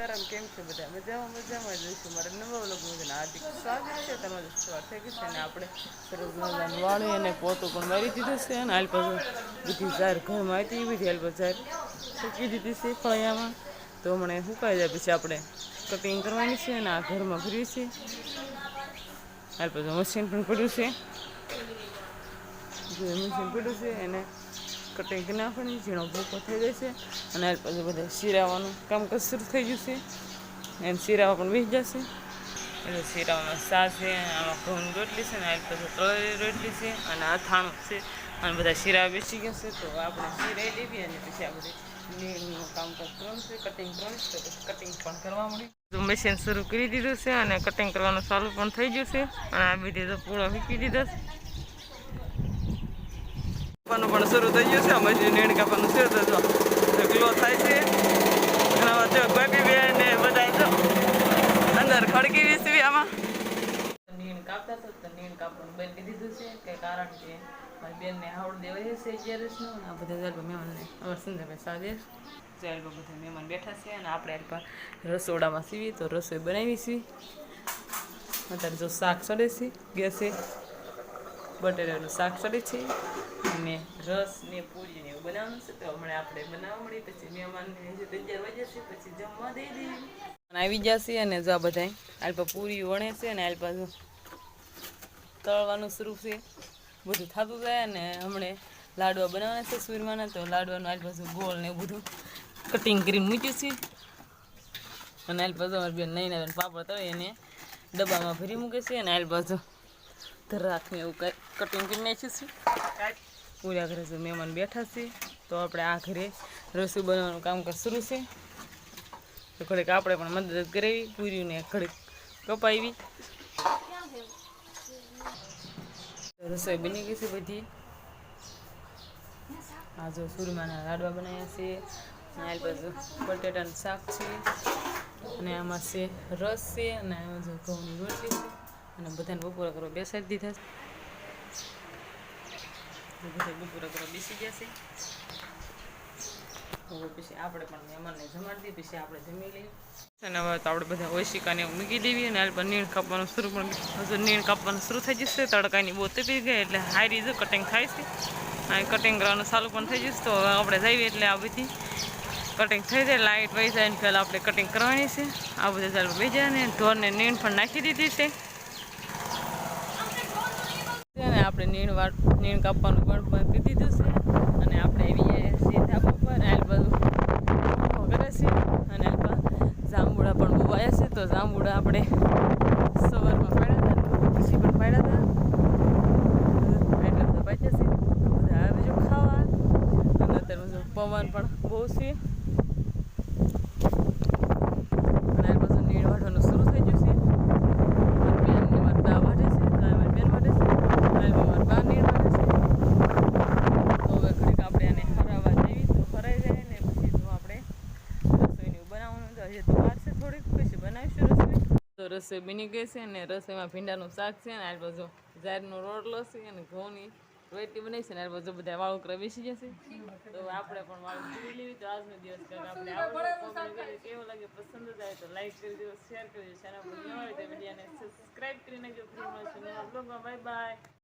સીતારામ કેમ છે બધા? મજામાં મજામાં જોઈશું મારા નવા વ્લોગમાં બધાને હાર્દિક સ્વાગત છે. તમારું સવાર થઈ ગયું છે અને આપણે સરસ મજાનું વાળી અને પોતું પણ મારી દીધું છે. અને હાલ પાછું બધી ઝાર ઘરમાં હતી બધી હાલ ઝાર સૂકી દીધી છે ફળિયામાં. તો હમણાં સુકાઈ જાય, પછી આપણે કટિંગ કરવાની છે અને આ ઘરમાં ભર્યું છે. હાલ પાછું મશીન પણ પડ્યું છે. જે મશીન પડ્યું છે, એને કટિંગ નાખવાની ઝીણો ભૂકો થઈ જશે અને હાલ પાછું બધા શીરાવાનું કામકાજ શરૂ થઈ જશે એમ શીરાવા પણ વીસ જશે. એટલે શીરાવામાં સા છે, આમાં ઘઉંની રોટલી છે, ને આ પછી તળેલી રોટલી છે અને અથાણું છે. અને બધા શીરા બેસી ગયા છે, તો આપણે શીરાઈ લેવી અને પછી આપણે નીરનું કામકાજ કરવાનું છે કટિંગ છે, તો કટિંગ પણ કરવા મળી તો મશીન શરૂ કરી દીધું છે અને કટિંગ કરવાનું ચાલુ પણ થઈ છે. અને આ બધી તો પૂળો વીકી દીધો છે. કાપવાનું પણ શરૂ થઈ ગયું છે. મશીન નીણ કાપવાનું શરૂ થતો ગ્લો થાય છે. હવે જો ગોપી બેન ને બધા જો અંદર ખડકી વીસવી આમાં. નીણ કાપતા તો તો નીણ કાપવાનું બંધ દીધું છે. કે કારણ કે મારી બેનને આવડ દેવાય છે અગિયારસનું આ બધા જલપા મહેમાનને જલપા બધા મહેમાન બેઠા છે અને આપણે રસોડામાં સીવી. તો રસોઈ બનાવી છીએ અત્યારે જો શાક ચડે છે, ગેસે. બટેટાનું શાક ચડે છે અને રસ ને પૂરી ને એવું બનાવવાનું છે. તો હમણાં આપણે બનાવવા મળી પછી મહેમાનને તૈયાર વાગ્યા છે, પછી જમવા દઈ દઈએ. આવી જશે અને જો આ બધા આલ્પા પૂરી વણે છે અને આલ્પા તળવાનું શરૂ છે. બધું થતું જાય અને હમણે લાડવા બનાવવાના છે સૂરમાના તો લાડવાનું આજ પાછું ગોળ ને બધું કટિંગ કરીને મૂક્યું છે. અને આલ પાછું અમારી બેન નહીં બેન પાપડ તળે એને ડબ્બામાં ભરી મૂકે છે અને આલ પાછું ધરાકને એવું કંઈ કટિંગ કરી નાખ્યું છે પૂરા ઘરે જો મહેમાન બેઠા છે તો આપણે આ ઘરે રસોઈ બનાવવાનું કામ શરૂ છે. તો ઘડીક આપણે પણ મદદ કરાવી પૂરીને ઘડીક કપાવી. રસોઈ બની ગઈ છે બધી. આ જો સુરમાના લાડવા બનાવ્યા છે આ બાજુ બટેટાનું શાક છે અને આમાં છે રસ છે અને આમાં જો ઘઉંની રોટલી છે. અને બધાને બપોરા કરવા બેસાડી દીધા છે. બધા બપોરા કરવા બેસી ગયા છે. હવે પછી આપણે પણ મહેમાનને જમાડી દઈએ, પછી આપણે જમી લઈએ. અને હવે તો આપણે બધા ઓશિકાને મૂકી દેવી અને હાલ પર નીણ કાપવાનું શરૂ પણ નીણ કાપવાનું શરૂ થઈ જશે, તડકાની બહુ તપી ગઈ એટલે હારી જો કટિંગ થાય છે. અને કટિંગ કરવાનું ચાલુ પણ થઈ જશે, તો આપણે જઈએ એટલે આ બધી કટિંગ થઈ જાય લાઇટ વહી જાય ને પહેલાં આપણે કટિંગ કરવાની છે. આ બધા ચાલુ વહી જાય ને, ઢોરને નીણ પણ નાખી દીધી છે અને આપણે નીણ વાળ નીણ કાપવાનું પણ મૂકી દીધું છે અને આપણે એવી સીધા ઉપર. આલ બધું કરે છે. અને આલ્પા જાંબુડા પણ બહુ આવ્યા છે. તો જાંબુડા આપણે સવારમાં પાડ્યા હતા. પછી પણ પાડ્યા હતા. એટલે બધા પાડ્યા છે બધા આવે જો ખાવા. અને અત્યારે પવન પણ બહુ છે અને આ બધું નીણ વાટવાનું શરૂ થઈ ગયું છે મારી બેન ને મારા બા વાટે છે તો આ મારી બેન વાટે છે મારી મારા બા નીણ વાટે છે તો હવે ઘડીક આપણે આને હરાવવા જઈએ તો હરાઈ જાય ને પછી તો આપણે રસોઈનું તો છે થોડીક પછી બનાવીશું રસોઈ. તો રસોઈ બની ગઈ છે અને રસોઈમાં ભીંડાનું શાક છે અને આ બાજુ જારનો રોટલો છે અને ઘઉંની રોટલી બનાવી છે ને આ બાજુ બધા વાળું બેસી જશે તો આપણે પણ વાળું પૂરી લેવી. તો આજનો દિવસ આપણે આવો કેવો લાગે પસંદ જ આવે તો લાઈક કરી દો શેર કરી દો ચેનલ પર નવા હોય તો મીડિયાને સબસ્ક્રાઈબ કરી નાખજો. ફ્રી મળશે નવા બ્લોગમાં બાય બાય